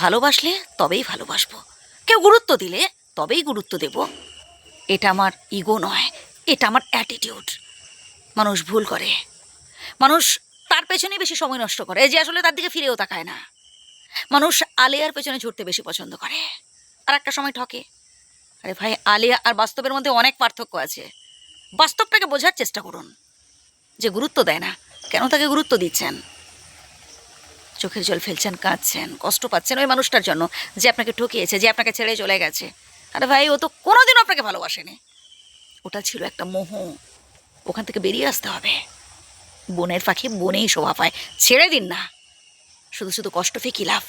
ভালোবাসলে তবেই ভালোবাসবো। কেউ গুরুত্ব দিলে তবেই গুরুত্ব দেব। এটা আমার ইগো নয়, এটা আমার অ্যাটিটিউড মানুষ ভুল করে। মানুষ তার পেছনেই বেশি সময় নষ্ট করে, যে আসলে তার দিকে ফিরেও তাকায় না। মানুষ আলেয়ার পেছনে ছুটতে বেশি পছন্দ করে। আর একটা সময় ঠকে। আরে ভাই, আলিয়া আর বাস্তবের মধ্যে অনেক পার্থক্য আছে। বাস্তবটাকে বোঝার চেষ্টা করুন। যে গুরুত্ব দেয় না, কেন তাকে গুরুত্ব দিচ্ছেন? চোখের জল ফেলছেন, কাঁদছেন, কষ্ট পাচ্ছেন ওই মানুষটার জন্য যে আপনাকে ঠকিয়েছে, যে আপনাকে ছেড়ে চলে গেছে। আরে ভাই, ও তো কোনোদিনও আপনাকে ভালোবাসেনি। ওটা ছিল একটা মোহ। ওখান থেকে বেরিয়ে আসতে হবে। বনের পাখি বনেই শোভা পায়। ছেড়ে দিন না। শুধু শুধু কষ্ট ফেকি লাভ?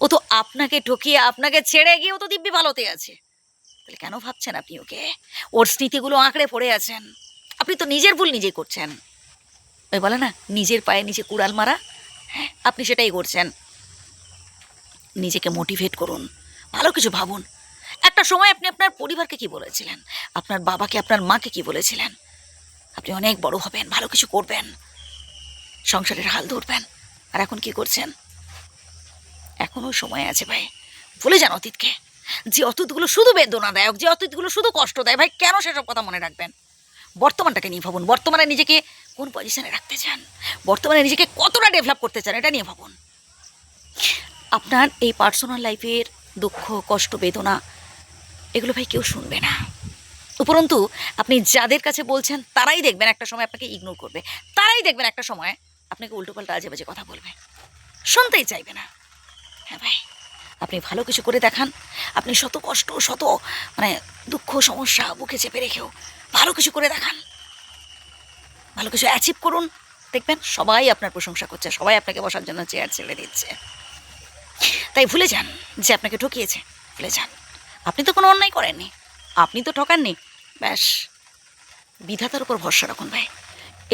ও তো আপনাকে ঠকিয়ে, আপনাকে ছেড়ে গিয়ে ও তো দিব্যি ভালোতে আছে। তাহলে কেন ভাবছেন আপনি ওকে? ওর স্মৃতিগুলো আঁকড়ে পড়ে আছেন। আপনি তো নিজের ভুল নিজেই করছেন। ওই বলে না, নিজের পায়ে নিজে কুড়াল মারা আপনি সেটাই করছেন। নিজেকে মোটিভেট করুন, ভালো কিছু ভাবুন। একটা সময় আপনি আপনার পরিবারকে কি বলেছিলেন? আপনার বাবাকে, আপনার মাকে কি বলেছিলেন? আপনি অনেক বড় হবেন, ভালো কিছু করবেন, সংসারের হাল ধরবেন। আর এখন কি করছেন? এখনও সময় আছে ভাই, ভুলে যান অতীতকে। যে অতীতগুলো শুধু বেদনাদায়ক, যে অতীতগুলো শুধু কষ্ট দেয় ভাই কেন সেসব কথা মনে রাখবেন? বর্তমানটাকে নিয়ে ভাবুন, বর্তমানে নিজেকে কোন পজিশনে রাখতে চান? বর্তমানে নিজেকে কতটা ডেভেলপ করতে চান, এটা নিয়ে ভাবুন। আপনার এই পার্সোনাল লাইফের দুঃখ, কষ্ট, বেদনা, এগুলো ভাই কেউ শুনবে না। উপরন্তু, আপনি যাদের কাছে বলছেন, তারাই দেখবেন একটা সময় আপনাকে ইগনোর করবে। তারাই দেখবেন একটা সময় আপনাকে উল্টোপাল্টা আজে বাজে কথা বলবে। শুনতেই চাইবে না। হ্যাঁ ভাই, আপনি ভালো কিছু করে দেখান। আপনি শত কষ্ট, শত মানে দুঃখ, সমস্যা, বুকে চেপে রেখেও ভালো কিছু করে দেখান। ভালো কিছু অ্যাচিভ করুন। দেখবেন সবাই আপনার প্রশংসা করছে, সবাই আপনাকে বসার জন্য চেয়ার ছেড়ে দিচ্ছে। তাই ভুলে যান যে আপনাকে ঠকিয়েছে, ভুলে যান। আপনি তো কোনো অন্যায় করেননি, আপনি তো ঠকাননি। ব্যাস, বিধাতার উপর ভরসা রাখুন ভাই।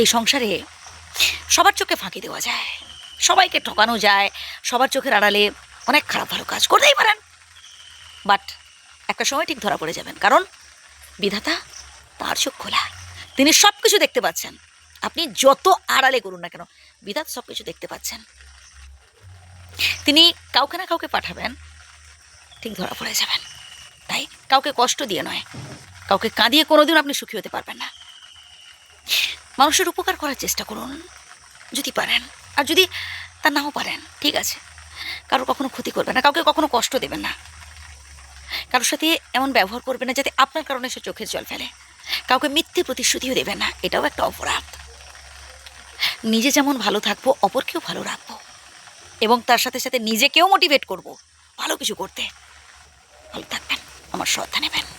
এই সংসারে সবার চোখে ফাঁকি দেওয়া যায়, সবাইকে ঠকানো যায়, সবার চোখের আড়ালে অনেক খারাপ ভালো কাজ করতেই পারেন। বাট একটা সময় ঠিক ধরা পড়ে যাবেন, কারণ বিধাতা তার চোখ খোলা, তিনি সব কিছু দেখতে পাচ্ছেন। আপনি যত আড়ালে করুন না কেন, বিধাত সব কিছু দেখতে পাচ্ছেন। তিনি কাউকে না কাউকে পাঠাবেন, ঠিক ধরা পড়ে যাবেন। তাই কাউকে কষ্ট দিয়ে নয়, কাউকে কাঁদিয়ে কোনোদিন আপনি সুখী হতে পারবেন না। মানুষের উপকার করার চেষ্টা করুন, যদি পারেন। আর যদি তা নাও পারেন, ঠিক আছে। কারও কখনো ক্ষতি করবেন না, কাউকে কখনো কষ্ট দেবেন না। কারোর সাথে এমন ব্যবহার করবেন না, যাতে আপনার কারণে সে চোখের জল ফেলে। কাউকে মিথ্যে প্রতিশ্রুতিও দেবেন না, এটাও একটা অপরাধ। নিজে যেমন ভালো থাকব, অপরকেও ভালো রাখব। এবং তার সাথে সাথে নিজেকেও মোটিভেট করব, ভালো কিছু করতে। ভালো থাকবেন, আমার শ্রদ্ধা নেবেন।